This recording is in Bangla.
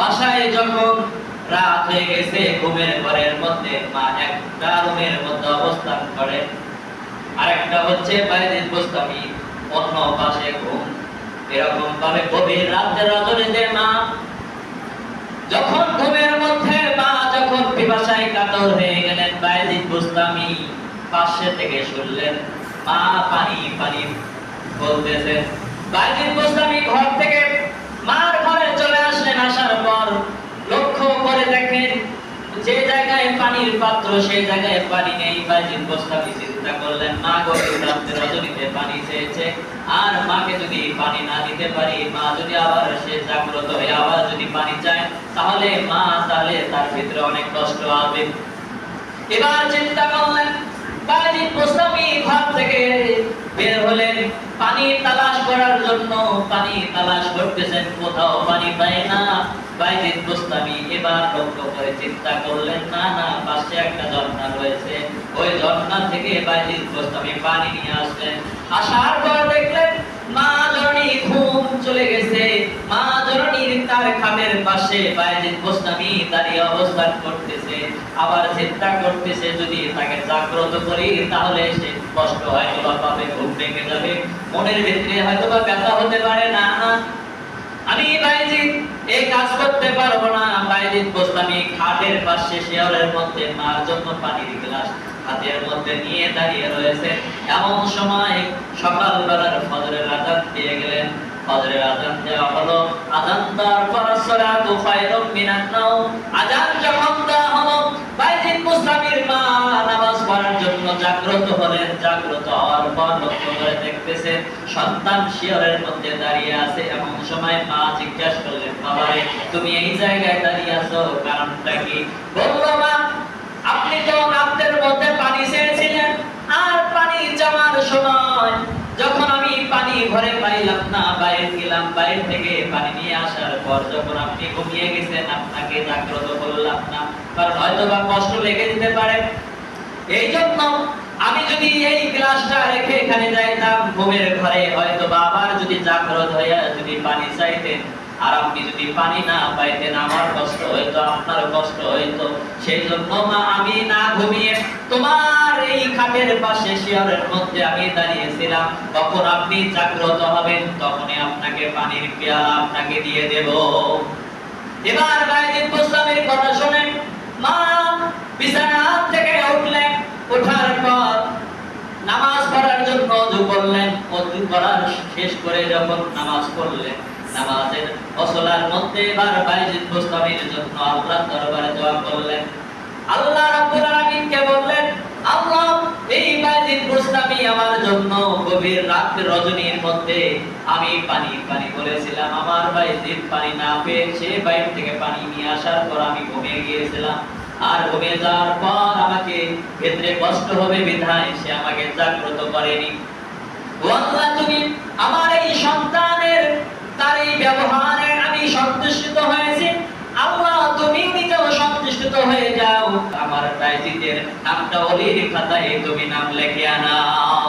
বাসায় যখন রাত হয়ে গেছে, ঘুমের ঘরের মধ্যে মা একটা রুমের মধ্যে অবস্থান করে। আরেকটা হচ্ছে বাইরের গোস্তামি অন্য পাশে ঘুম। এরকম ভাবে গভীর রাত্রে রজনীতে মা। যখন ঘুমের মধ্যে মা যখন পিপাসায় কাতর হয়ে গেলেন বাইজিদ গোস্তামি পাশে থেকে শুনলেন, মা পানি পানি বলতেছেন বাইজিদ গোস্তামি ঘর থেকে মার ঘরে চলে আসলেন আসার পর লক্ষ্য করে দেখেন যে জায়গায় পানির পাত্র, সেই জায়গায় পানি নেই। বাইজিদ গোস্তামি চিন্তা করলেন। মা গভীর রাত্রে রজনীতে পানি চেয়েছে। আর মাকে যদি পানি না দিতে পারি, মা যদি আবার সে জাগ্রত হয়ে আবার যদি পানি চায়, তাহলে মা তাহলে তার ভিতরে অনেক কষ্ট হবে। এবার চিন্তা করলেন বাইজিদ গোস্বামী ঘর থেকে বের হলেন। পানি তালাশ করার জন্য পানি তালাশ করতেছেন, কোথাও পানি পায় না। বাইজিদ গোস্বামী এবার লক্ষ্য করে চিন্তা করলেন, না না, পাশে একটা ঝর্ণা রয়েছে। ওই ঝর্ণা থেকে বাইজিদ গোস্বামী পানি নিয়ে আসলেন। আসার পর দেখলেন, মা ঘুম চলে গেছে। মা তার খামের পাশে বাইজিদ গোস্বামী দাঁড়িয়ে অবস্থান করতেছে। আবার চিন্তা করতেছে, যদি তাকে জাগ্রত করি, তাহলে সে কষ্ট হয়তো বা পাবে ঘুম ভেঙে যাবে। মনের ভিতরে হয়তো বা ব্যথা হতে পারে, না আমি বাইজিদ এই কাজ করতে পারব না। বাইজিদ গোস্বামী খাটের পাশে শেয়ারের মধ্যে মার জন্য পানির গ্লাস হাতের মধ্যে নিয়ে দাঁড়িয়ে রয়েছে। এমন সময় সকালবেলার ফজরের আজান দিয়ে গেলেন। ফজরের আজান দেওয়া হলো। আজান দেওয়ার পর নাওম। আজান যখন দেওয়া হলো বাইজিদ গোস্বামীর মা নামাজ পড়ার জন্য জাগ্রত হলেন জাগ্রত মধ্যে পানি যখন আমি পানি ঘরে পাইলাম না, বাইরে গেলাম, বাইরে থেকে পানি নিয়ে আসার পর যখন আপনি ঘুমিয়ে গেছেন, আপনাকে জাগ্রত করলাম না। কারণ হয়তো বা কষ্ট লেগে যেতে পারে। এই জন্য আমি যদি এই গ্লাসটা রেখে এখানে যাইতাম, ঘুমের ঘরে হয়তো বা আবার যদি জাগ্রত হইয়া যদি পানি চাইতেন আর আপনি যদি পানি না পাইতেন, আমার কষ্ট হইতো আপনার কষ্ট হইতো। সেই জন্য মা, আমি না ঘুমিয়ে তোমার এই খাটের পাশে শিয়রের মধ্যে আমি দাঁড়িয়েছিলাম। তখন আপনি জাগ্রত হবেন, তখনই আপনাকে পানির পেয়ালা আপনাকে দিয়ে দেব। এবার বাইজিদ গোস্বামীর কথা শুনে মা বিছানা থেকে উঠলেন ওঠার পর নামাজ পড়ার জন্য অজু করলেন, অজু করার শেষ করে যখন নামাজ পড়লেন, নামাজের অসলার মধ্যে এবার বাইজিদ গোস্বামীর জন্য আল্লাহর দরবারে দোয়া করলেন। আল্লাহ রাব্বুল আলামিনকে বললেন, আল্লাহ, এই বাইজিদ গোস্বামী আমার জন্য গভীর রাত রজনীর মধ্যে আমি পানি পানি বলেছিলাম, আমার বাইজিদ পানি না পেয়ে সে বাইরে থেকে পানি নিয়ে আসার পর আমি ঘুমিয়ে গিয়েছিলাম। আর ঘুমিয়ে যাওয়ার পর ভেতরে কষ্ট হবে বিধায় সে আমাকে জাগ্রত করেনি। আল্লাহ তুমি আমার এই সন্তানের তার এই ব্যবহারে আমি সন্তুষ্ট হয়েছি। আল্লাহ, তুমি নিজেও সন্তুষ্ট হয়ে যাও। আমার তাইজিদের নামটা অলির খাতায় তুমি নাম লেখে আনাও